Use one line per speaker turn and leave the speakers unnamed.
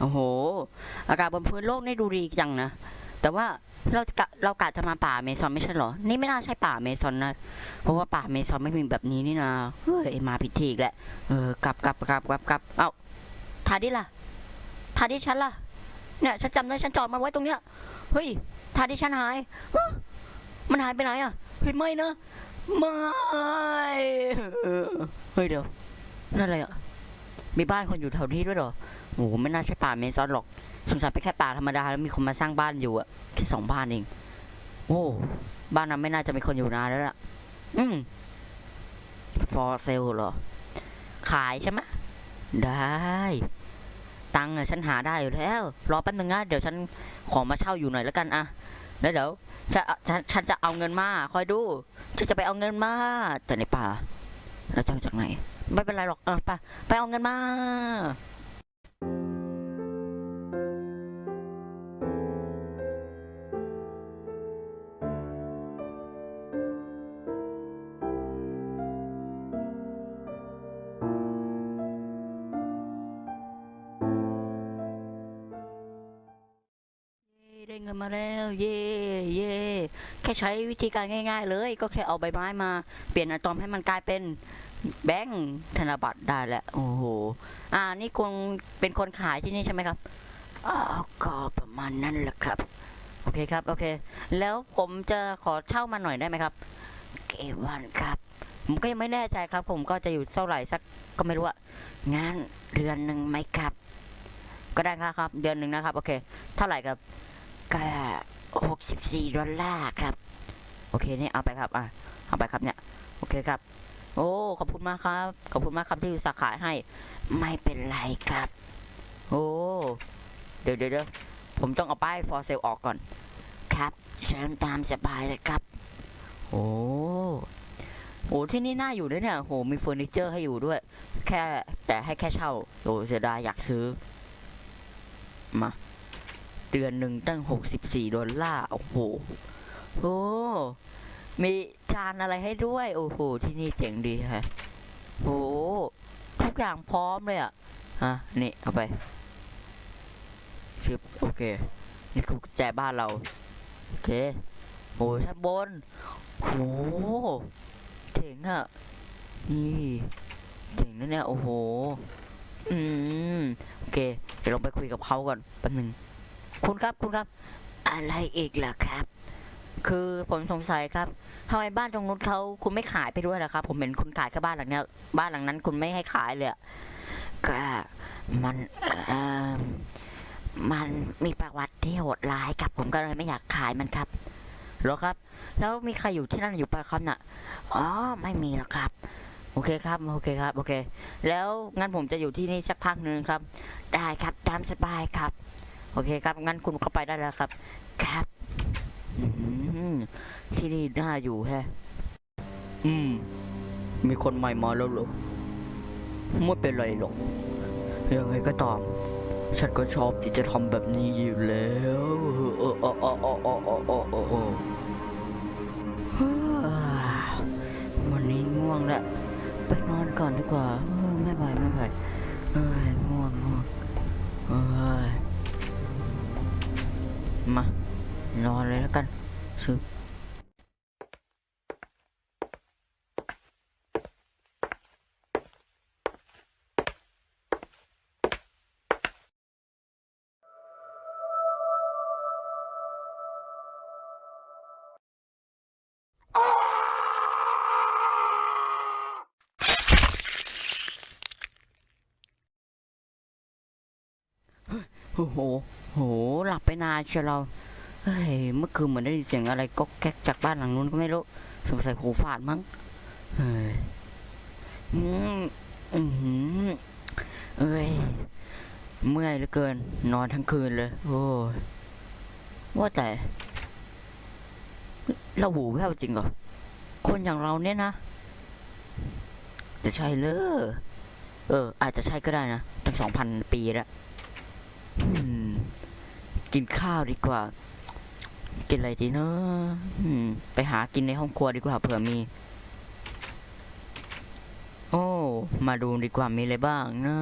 โอ้โห อากาศบนพื้นโลกนี่ดูดีจังนะ แต่ว่าเรากะเรากะจะมาป่าเมซอนไม่ใช่เหรอ นี่ไม่น่าใช่ป่าเมซอนนะ เพราะว่าป่าเมซอนไม่มีแบบนี้นี่นะเฮ้ยมาผิดที่อีกแล้วเออกลับกลับกลับกลับกลับเอ้าทาดิล่ะทาดิฉันล่ะ เนี่ยฉันจำได้ฉันจอดมันไว้ตรงเนี้ย เฮ้ยทาดิฉันหาย มันหายไปไหนอะ เฮ้ยไม่นะไม่เฮ้ยเดี๋ยว นั่นอะไรอะ มีบ้านคนอยู่แถวนี้ด้วยหรอ โอ้โหไม่น่าใช่ป่าเมซอนหรอก สงสัยเป็นแค่ป่าธรรมดาแล้วมีคนมาสร้างบ้านอยู่อะแค่สองบ้านเอง โอ้บ้านนั้นไม่น่าจะมีคนอยู่นานแล้วล่ะ อืม for sale เหรอ ขายใช่ไหมได้ ตังค์ฉันหาได้อยู่แล้ว รอแป๊บนึงนะเดี๋ยวฉันขอมาเช่าอยู่หน่อยแล้วกันอะแล้วเดี๋ยวฉันฉันฉันจะเอาเงินมา คอยดูฉันจะไปเอาเงินมาแต่ในป่าแล้วจะเอาจากไหน ไม่เป็นไรหรอกเออไปไปเอาเงินมา ได้เงินมาแล้ว เย่เย่แค่ใช้วิธีการง่าย ๆ เลย ก็แค่เอาใบไม้มา เปลี่ยนอะตอมให้มันกลายเป็นแบงค์ธนบัตรได้แล้วโอ้โหอ่านี่คงเป็นคนขายที่นี่ใช่ไหมครับอ้าวก็ประมาณนั้นแหละครับ โอเคครับโอเค แล้วผมจะขอเช่ามาหน่อยได้ไหมครับเกวันครับ ผมก็ยังไม่แน่ใจครับ ผมก็จะอยู่เท่าไหร่สักก็ไม่รู้อะงานเดือนหนึ่งไหมครับ ก็ได้ครับครับ เดือนหนึ่งนะครับ โอเค เท่าไหร่ครับ ก็หกสิบสี่ดอลลาร์ครับ โอเคนี่เอาไปครับอะเอาไปครับเนี่ย โอเคครับ โอ้ขอบคุณมากครับ ขอบคุณมากครับที่อุตส่าห์ขายให้ ไม่เป็นไรครับ โอ้เดี๋ยวเดี๋ยวเดี๋ยวผมต้องเอาป้าย for sale ออกก่อน ครับเชิญตามสบายเลยครับ โอ้โหที่นี่น่าอยู่ด้วยเนี่ยโหมีเฟอร์นิเจอร์ให้อยู่ด้วย แค่แต่ให้แค่เช่าโอ้เสียดายอยากซื้อ มา เดือนหนึ่งตั้งหกสิบสี่ดอลลาร์ โอ้โห โอ้ มีจานอะไรให้ด้วย โอ้โห ที่นี่เจ๋งดีฮะโอ้ทุกอย่างพร้อมเลยอะฮะนี่ เอาไปชึบโอเค นี่คือกุญแจบ้านเรา โอเคโอ้ชั้นบนโอ้เจ๋งอะ นี่เจ๋งนะเนี่ย โอ้โห อืม โอเค เดี๋ยวลองไปคุยกับเขาก่อน แป๊บนึง คุณครับคุณครับ อะไรอีกล่ะครับ คือผมสงสัยครับทำไมบ้านตรงนู้นเขาคุณไม่ขายไปด้วยล่ะครับ ผมเห็นคุณขายแค่บ้านหลังเนี้ยบ้านหลังนั้นคุณไม่ให้ขายเลยอะก็มันเออมันมีประวัติที่โหดร้ายครับ ผมก็เลยไม่อยากขายมันครับหรอครับ แล้วมีใครอยู่ที่นั่นอยู่ปะครับน่ะอ๋อไม่มีหรอกครับ โอเคครับโอเคครับโอเค แล้วงั้นผมจะอยู่ที่นี่สักพักหนึ่งครับ ได้ครับตามสบายครับ โอเคครับ งั้นคุณก็ไปได้แล้วครับ ครับที่นี่น่าอยู่แฮะ อืม มีคนใหม่มาแล้วหรอไม่เป็นไรหรอก ยังไงก็ตาม ฉันก็ชอบที่จะทำแบบนี้อยู่แล้วเออเออเออเออเออเออเออวันนี้ง่วงแล้ว ไปนอนก่อนดีกว่า ไม่ไหวไม่ไหวง่วงง่วง มานอนเลยแล้วกันชึบ โอ้โห โห หลับไปนานเชียวเรา เฮ้ย เมื่อคืนเหมือนได้ยินเสียงอะไรก็แก๊กจากบ้านหลังนู้นก็ไม่รู้ สงสัยหูฝาดมั้ง เฮ้ย อืมอือหือเอ้ย เมื่อยเหลือเกิน นอนทั้งคืนเลย โอ้ยว่าแต่ เราหูแว่วจริงเหรอ คนอย่างเราเนี่ยนะ จะใช่เลยเออ อาจจะใช่ก็ได้นะ ตั้งสองพันปีแล้ว กินข้าวดีกว่า กินอะไรดีเนอะไปหากินในห้องครัวดีกว่าเผื่อมี โอ้ มาดูดีกว่ามีอะไรบ้างนะ